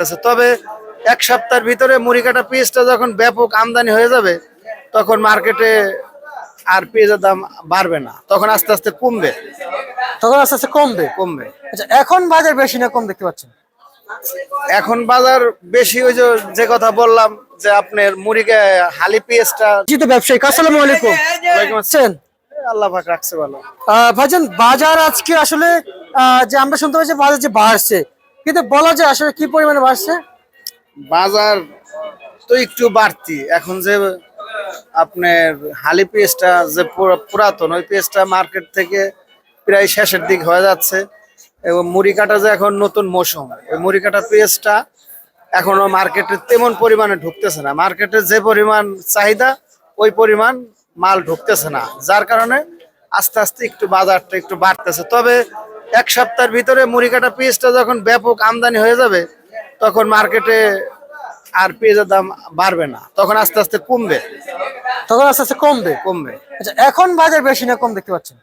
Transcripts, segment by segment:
বাড়তেছে। তবে এক সপ্তাহের ভিতরে মুড়ি কাটা পেঁয়াজটা যখন ব্যাপক আমদানি হয়ে যাবে তখন মার্কেটে আর পেঁয়াজের দাম বাড়বে না। তখন আস্তে আস্তে কমবে। তখন আস্তে আস্তে কমবে? কমবে। আচ্ছা এখন বাজার বেশি না কম দেখতে পাচ্ছেন? এখন বাজার বেশি ওই যে কথা বললাম যে আপনার মুড়িকে হালি পেঁয়াজটা জিতো ব্যবসায়ী আসসালামু আলাইকুম। ওয়ালাইকুম আছেন? আল্লাহ পাক রাখছে ভালো। ভাইজান বাজার আজকে আসলে যে আমরা শুনতে পাচ্ছি বাজার যে বাড়ছে কিন্তু বলা যায় আসলে কি পরিমাণে বাড়ছে? বাজার তো একটু বাড়তি। এখন যে আপনার হালি পেঁয়াজটা যে পুরা- পুরাতন, ওই পেঁয়াজটা মার্কেট থেকে প্রায় শেষের দিক হয়ে যাচ্ছে। এবং মুড়ি কাটা যে এখন নতুন মৌসুম ওই মুড়ি কাটা পেঁয়াজটা এখনও মার্কেটে তেমন পরিমাণে ঢুকতেছে না। মার্কেটে যে পরিমাণ চাহিদা, ওই পরিমাণ মাল ঢুকতেছে না। যার কারণে আস্তে আস্তে একটু বাজারটা একটু বাড়তেছে। তবে এক সপ্তাহের ভিতরে মুড়ি কাটা পেঁয়াজটা যখন ব্যাপক আমদানি হয়ে যাবে তখন মার্কেটে আর পেঁয়াজের দাম বাড়বে না। তখন আস্তে আস্তে কমবে। তখন আস্তে আস্তে কমবে? কমবে। আচ্ছা এখন বাজার বেশি না কম দেখতে পাচ্ছেন?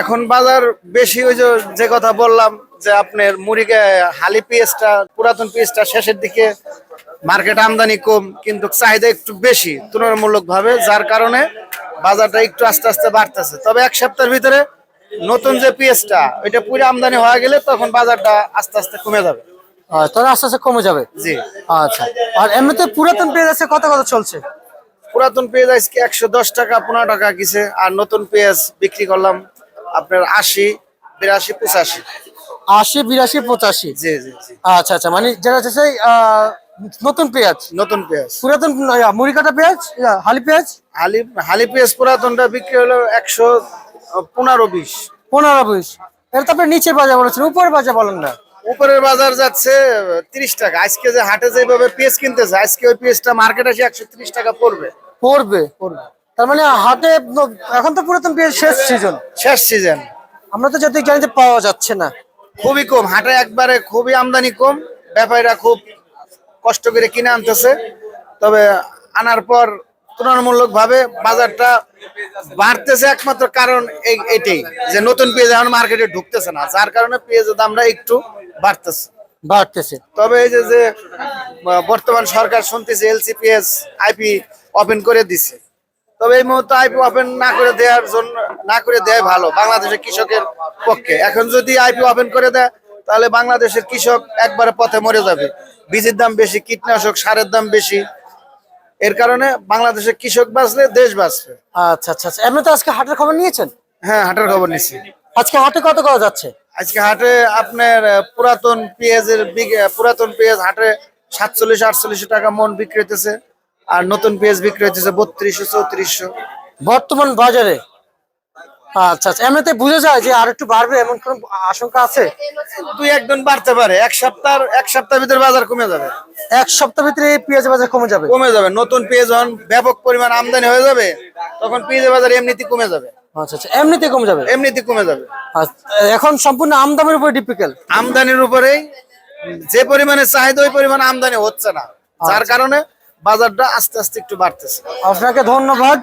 এখন বাজার বেশি ওই যে যে কথা বললাম যে আপনার মুড়িকে হালি পেঁয়াজটা পুরাতন পেঁয়াজটা শেষের দিকে মার্কেট আমদানি কম কিন্তু চাহিদা একটু বেশি তুলনামূলক ভাবে যার কারণে বাজারটা একটু আস্তে আস্তে বাড়তেছে। তবে এক সপ্তাহের ভিতরে নতুন যে পেঁয়াজটা ওইটা পুরো আমদানি হয়ে গেলে তখন বাজারটা আস্তে আস্তে কমে যাবে। তখন আস্তে আস্তে কমে যাবে? জি। আচ্ছা। আর এমনিতে পুরাতন পেঁয়াজ আছে কত কত চলছে? পুরাতন পেঁয়াজ আজকে একশো দশ টাকা পনেরো টাকা কিসে আর নতুন পেঁয়াজ বিক্রি করলাম আপনার আশি বিরাশি পঁচাশি। আশি বিরাশি পঁচাশি? জি জি আচ্ছা আচ্ছা মানে যেটা হচ্ছে সেই, নতুন পেঁয়াজ? নতুন পেঁয়াজ। পুরাতন মুড়ি কাটা পেঁয়াজ হালি পেঁয়াজ? হালি হালি পেঁয়াজ পুরাতনটা বিক্রি হলো একশো পনেরো বিশ। পনেরো বিশ। এটা তো আপনি নিচের বাজার বলেছেন উপরের বাজার বলেন না। উপরের বাজার যাচ্ছে তিরিশ টাকা। আজকে যে হাটে যেভাবে পেঁয়াজ কিনতেছে আজকে ওই পেঁয়াজটা মার্কেট আসে একশো তিরিশ টাকা পড়বে। পড়বে। তার মানে হাটে এখন তো পুরাতন পেঁয়াজ শেষ সিজন শেষ সিজন আমরা তো যদি জানি যে পাওয়া যাচ্ছে না। খুবই কম। হাটে একবারে খুবই আমদানি কম। ব্যাপারীরা খুব কষ্ট করে কিনে আনতেছে। তবে আনার পর তুলনামূলক ভাবে বাজারটা বাড়তেছে একমাত্র কারণ এটাই যে নতুন পেঁয়াজ এখন মার্কেটে ঢুকতেছে না যার কারণে পেঁয়াজের দামটা একটু বাড়তেছে। বাড়তেছে। তবে এই যে যে বর্তমান সরকার শুনতেছে এলসিপিএস আইপি ওপেন করে দিছে। তবে এই মুহূর্তে আইপি ওপেন না করে দেওয়ার জন্য না করে দেয় ভালো বাংলাদেশের কৃষকের পক্ষে। এখন যদি আইপি ওপেন করে দেয় তাহলে বাংলাদেশের কৃষক একবারে পথে মরে যাবে। বীজের দাম বেশি কীটনাশক সারের দাম বেশি এর কারণে বাংলাদেশে কৃষক বাঁচলে দেশ বাঁচবে আচ্ছা আচ্ছা আপনি এমনি তো আজকে হাটের খবর নিয়েছেন? হ্যাঁ হাটের খবর নিচ্ছি আজকে হাটে কত করা যাচ্ছে? আজকে হাটে আপনার পুরাতন পেঁয়াজের পুরাতন পেঁয়াজ হাটে সাতচল্লিশ আটচল্লিশ টাকা মন বিক্রি হইতেছে আর নতুন পেঁয়াজ বিক্রি হইতেছে বত্রিশশো চৌত্রিশশো। বর্তমান বাজারে আচ্ছা আচ্ছা। এমনিতে বুঝে যায় যে আর একটু বাড়বে এমন কোন আশঙ্কা আছে? দুই একদিন বাড়তে পারে। এক সপ্তাহ এক সপ্তাহের ভিতরে বাজার কমে যাবে। এক সপ্তাহ ভিতরে পেঁয়াজ বাজার কমে যাবে? কমে যাবে। নতুন পেঁয়াজ যখন ব্যাপক পরিমাণ আমদানি হয়ে যাবে তখন পেঁয়াজের বাজার এমনিতে কমে যাবে। আচ্ছা আচ্ছা। এমনিতে কমে যাবে? এমনিতে কমে যাবে। আচ্ছা, এখন সম্পূর্ণ আমদামের উপর ডিপিক্যাল আমদানির উপরেই যে পরিমাণে চাহিদা ওই পরিমাণ আমদানি হচ্ছে না। যার কারণে বাজারটা আস্তে আস্তে একটু বাড়তেছে। আপনাকে ধন্যবাদ।